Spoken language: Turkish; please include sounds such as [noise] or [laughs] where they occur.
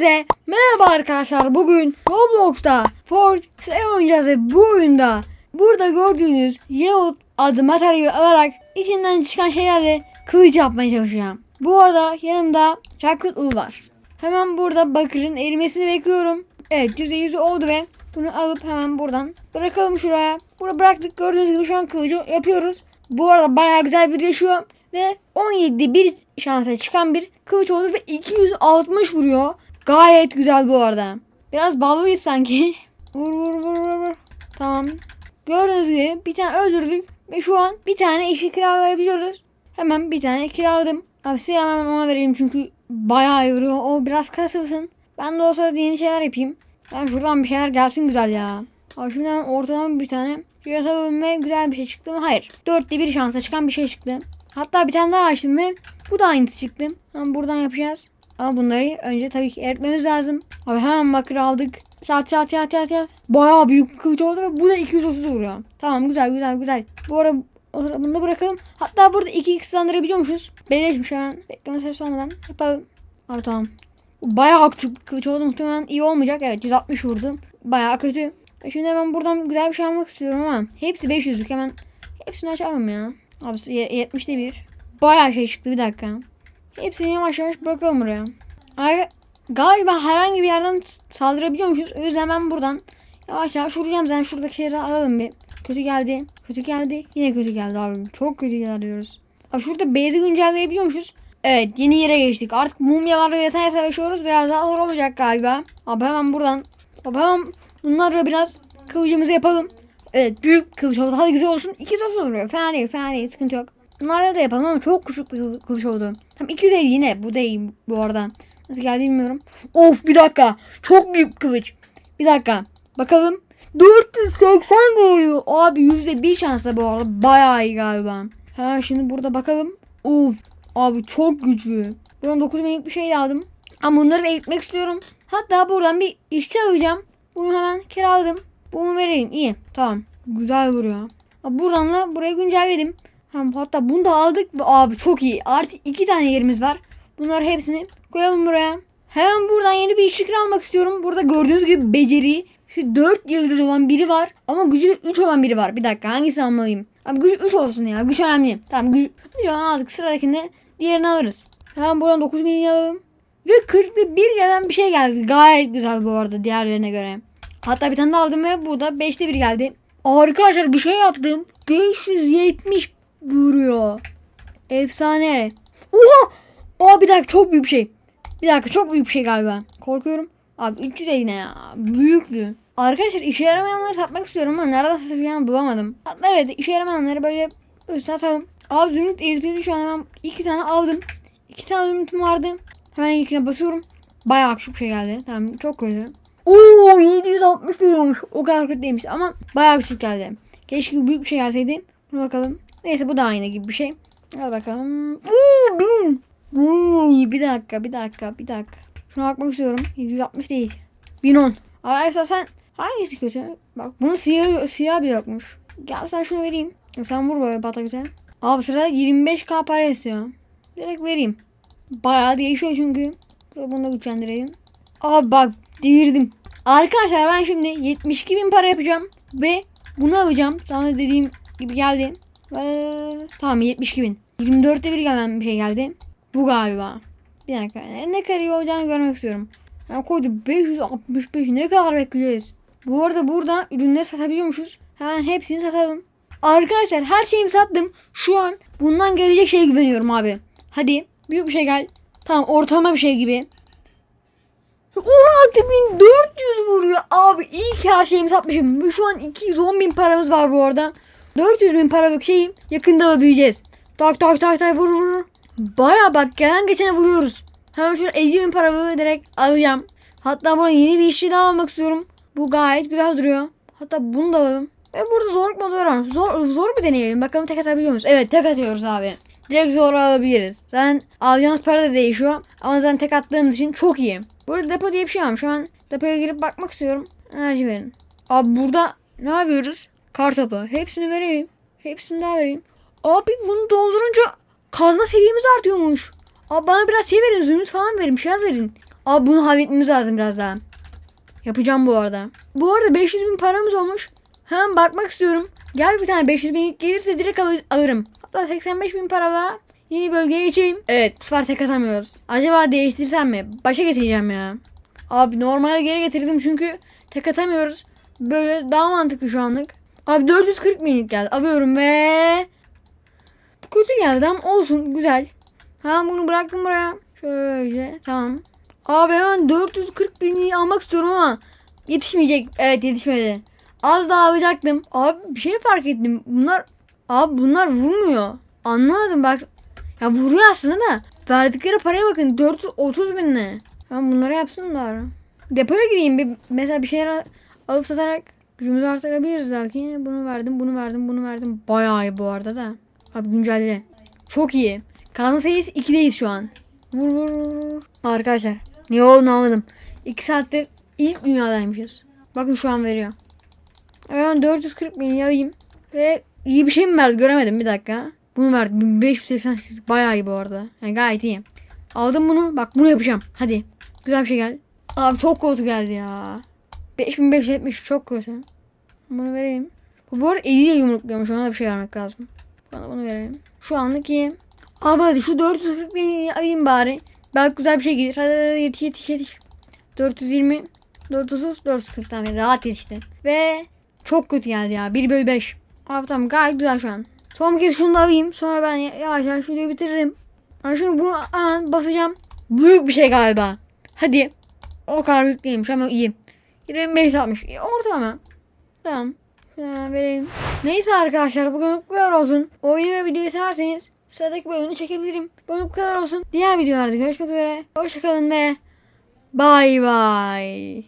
Hepinize merhaba arkadaşlar. Bugün Roblox'ta Forge oynayacağız ve bu oyunda burada gördüğünüz Yahut adı materyali alarak içinden çıkan şeylerle kılıç yapmaya çalışacağım. Bu arada yanımda Çakut Ul var. Hemen burada bakırın erimesini bekliyorum. Evet %100 oldu ve bunu alıp hemen buradan bırakalım şuraya. Burada bıraktık gördüğünüz gibi şu an kılıcı yapıyoruz. Bu arada bayağı güzel birleşiyor. Ve 17 bir şansa çıkan bir kılıç oldu ve 260 vuruyor. Gayet güzel bu arada. Biraz ballıyız sanki. [laughs] vur vur vur vur vur. Tamam. Gördüğünüz gibi bir tane öldürdük. Ve şu an bir tane işi kiralayabiliyoruz. Hemen bir tane kiraladım. Abi size hemen ona vereyim çünkü bayağı iyi vuruyor. O biraz kasılsın. Ben de o sırada yeni şeyler yapayım. Ben şuradan bir şeyler gelsin güzel ya. Abi şimdi hemen ortadan bir tane yasabilme ve güzel bir şey çıktı mı? Hayır. Dörtte bir şansa çıkan bir şey çıktı. Hatta bir tane daha açtım ve bu da aynısı çıktı. Hemen buradan yapacağız. Ama bunları önce tabii ki eritmemiz lazım. Abi hemen bakır aldık. Çat çat çat çat çat. Bayağı büyük kılıç oldu ve bu da 230 vuruyor. Tamam güzel güzel güzel. Bu arada bunu da bırakalım. Hatta burada 2x hızlandırabiliyormuşuz. Belirleşmiş hemen. Bekleme süresi olmadan yapalım. Abi tamam. Bayağı küçük kılıç oldu. Muhtemelen iyi olmayacak. Evet 160 vurdum. Bayağı kötü. E Şimdi hemen buradan güzel bir şey almak istiyorum ama hepsi 500'lük hemen. Hepsini açalım ya. Abi 70'te bir. Bayağı şey çıktı bir dakika. Hepsini yavaş yavaş bırakalım buraya. Ay, galiba herhangi bir yerden saldırabiliyormuşuz. O yüzden ben buradan yavaş yavaş vuracağım. Zaten şuradaki şeyleri alalım bir. Kötü geldi. Kötü geldi. Yine kötü geldi abi. Çok kötü geliyoruz. Abi şurada base'i güncelleyebiliyormuşuz. Evet yeni yere geçtik. Artık mumyalarla vesaire savaşıyoruz. Biraz daha zor olacak galiba. Abi hemen buradan. Abi hemen bunlarla biraz kılıcımızı yapalım. Evet büyük kılıç oldu. Hadi güzel olsun. 230 vuruyor. Fena değil fena değil. Sıkıntı yok. Bunlarla da yapalım ama çok küçük bir kılıç oldu. Tam 250 yine. Bu değil bu arada. Nasıl geldi bilmiyorum. Of bir dakika. Çok büyük kılıç. Bir dakika. Bakalım. 480 vuruyor. Abi %1 şansla bu arada. Bayağı iyi galiba. Ha şimdi burada bakalım. Of. Abi çok güçlü. Buradan 9000'lik bir şey aldım. Ama bunları da eğitmek istiyorum. Hatta buradan bir işçi alacağım. Bunu hemen kiraladım. Bunu vereyim. İyi. Tamam. Güzel vuruyor. Buradan da buraya güncelledim. Hem hatta bunu da aldık. Abi çok iyi. Artı iki tane yerimiz var. Bunları hepsini koyalım buraya. Hemen buradan yeni bir işçi almak istiyorum. Burada gördüğünüz gibi beceri işte 4 yıldız olan biri var. Ama gücü de 3 olan biri var. Bir dakika hangisi almalıyım? Abi gücü 3 olsun ya. Güç önemli. Tamam 3 olan aldık. Sıradakinde diğerini alırız. Hemen buradan 9 milyon alalım. Ve 40'lı bir gelen bir şey geldi. Gayet güzel bu arada diğerlerine göre. Hatta bir tane daha aldım ve bu da 5'te bir geldi. Arkadaşlar bir şey yaptım. 570 vuruyor. Efsane. Oha! Aa bir dakika çok büyük bir şey. Bir dakika çok büyük bir şey galiba. Korkuyorum. Abi 350 ne ya? Büyüklü. Arkadaşlar işe yaramayanları satmak istiyorum ama nerede satacağımı bulamadım. Hatta evet işe yaramayanları böyle üstüne atalım. Abi zümrüt eritildi şu an hemen iki tane aldım. İki tane zümrütüm vardı. Hemen ilkine basıyorum. Bayağı küçük bir şey geldi. Tamam çok kötü. Oo 760 veriyormuş. O kadar kötü değilmiş ama bayağı küçük geldi. Keşke büyük bir şey gelseydi. Dur bakalım. Neyse bu da aynı gibi bir şey. Hadi bakalım. Oo, bir dakika bir dakika bir dakika. Şuna bakmak istiyorum. 760 değil. 1010. Arkadaşlar sen hangisi kötü? Bak bunun siyah, siyah bir yokmuş. Gel sen şunu vereyim. Sen vur böyle bata güzel. Abi sırada 25k para istiyor. Direkt vereyim. Bayağı değişiyor çünkü. Bunu da güçlendireyim. Abi bak delirdim. Arkadaşlar ben şimdi 72 bin para yapacağım. Ve bunu alacağım. Sana dediğim gibi geldi. Ve tamam 72 bin. 24'te bir gelen bir şey geldi. Bu galiba. Bir dakika. Ne kadar iyi olacağını görmek istiyorum. Ben koydum 565 ne kadar bekleyeceğiz. Bu arada burada ürünleri satabiliyormuşuz. Hemen hepsini satalım. Arkadaşlar her şeyimi sattım. Şu an bundan gelecek şeye güveniyorum abi. Hadi büyük bir şey gel. Tamam ortalama bir şey gibi. 16.400 vuruyor abi. İyi ki her şeyimi satmışım. Şu an 210 bin paramız var bu arada. 400 bin paralık şeyi yakında alabileceğiz. Tak tak tak tak vur vur. Baya bak gelen geçene vuruyoruz. Hemen şöyle 50 bin paramı direkt alacağım. Hatta burada yeni bir işçi daha almak istiyorum. Bu gayet güzel duruyor. Hatta bunu da alalım. Ve burada zorluk modu var. Zor, zor bir deneyelim. Bakalım tek atabiliyor muyuz? Evet tek atıyoruz abi. Direkt zor alabiliriz. Zaten alacağımız para da değişiyor. Ama zaten tek attığımız için çok iyi. Burada depo diye bir şey varmış. Hemen depoya girip bakmak istiyorum. Enerji verin. Abi burada ne yapıyoruz? Kartopu. Hepsini vereyim. Hepsini daha vereyim. Abi bunu doldurunca kazma seviyemiz artıyormuş. Abi bana biraz şey verin. Zümrüt falan verin. Bir şeyler verin. Abi bunu halletmemiz lazım biraz daha. Yapacağım bu arada. Bu arada 500 bin paramız olmuş. Hemen bakmak istiyorum. Gel bir tane 500 bin gelirse direkt al- alırım. Hatta 85 bin para var. Yeni bölgeye geçeyim. Evet bu sefer tek atamıyoruz. Acaba değiştirsem mi? Başa getireceğim ya. Abi normale geri getirdim çünkü tek atamıyoruz. Böyle daha mantıklı şu anlık. Abi 440 binlik geldi. Alıyorum ve... Kötü geldi ama olsun güzel. Ha bunu bıraktım buraya. Şöyle tamam. Abi hemen 440 binliği almak istiyorum ama yetişmeyecek. Evet yetişmedi. Az daha alacaktım. Abi bir şey fark ettim. Bunlar abi bunlar vurmuyor. Anlamadım bak. Ya vuruyor aslında da. Verdikleri paraya bakın 430 bin ne? Ben bunları yapsın bari. Depoya gireyim bir mesela bir şeyler alıp satarak gücümüzü artırabiliriz belki. Bunu verdim, bunu verdim, bunu verdim. Bayağı iyi bu arada da. Abi güncelle. Çok iyi. Kalma sayısı 2'deyiz şu an. Vur vur vur. Arkadaşlar niye olduğunu anladım. 2 saattir ilk dünyadaymışız. Bakın şu an veriyor. Ben 440 bin alayım. Ve iyi bir şey mi verdi göremedim bir dakika. Bunu verdi 1588 bayağı iyi bu arada. Yani gayet iyi. Aldım bunu bak bunu yapacağım. Hadi. Güzel bir şey geldi. Abi çok kötü geldi ya. 5570 çok kötü. Bunu vereyim. Bu bu arada eliyle yumrukluyormuş. Ona da bir şey vermek lazım. Bana bunu vereyim. Şu anlık iyi. Abi hadi şu 440 bin alayım bari. Belki güzel bir şey gelir. Hadi, hadi yetiş yetiş yetiş. 420 430 440 tamam rahat yetişti. Ve çok kötü geldi ya. 1 bölü 5. Abi tamam gayet güzel şu an. Son bir kez şunu da alayım. Sonra ben yavaş yavaş videoyu bitiririm. Ben şimdi bunu hemen basacağım. Büyük bir şey galiba. Hadi. O kadar büyük değilmiş ama iyi. 25 60. İyi, Ortalama. Tamam. Hemen vereyim. Neyse arkadaşlar bugün bu kadar olsun. Oyunu ve videoyu severseniz sıradaki bölümünü çekebilirim. Bugün bu kadar olsun. Diğer videolarda görüşmek üzere. Hoşçakalın ve bay bay.